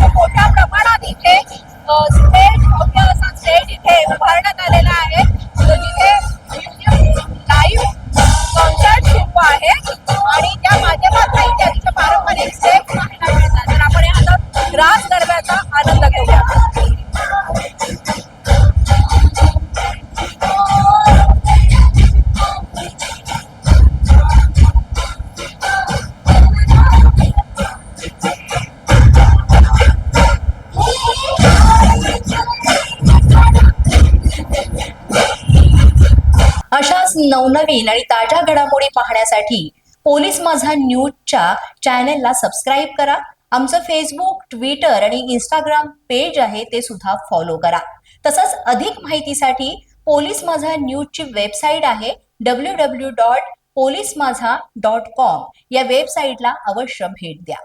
खूप मोठ्या प्रमाणात इथे स्टेज मोठं असा स्टेज इथे उभारण्यात आलेला आहे. अशाच नवनवीन आणि ताज्या घडामोडी पाहण्यासाठी पोलीस माझा न्यूजच्या चॅनेलला सबस्क्राईब करा. आमचं फेसबुक ट्विटर आणि इंस्टाग्राम पेज आहे ते सुद्धा फॉलो करा. तसंच अधिक माहितीसाठी पोलीस माझा न्यूजची वेबसाईट आहे W W dot police Majha dot com या वेबसाईटला अवश्य भेट द्या.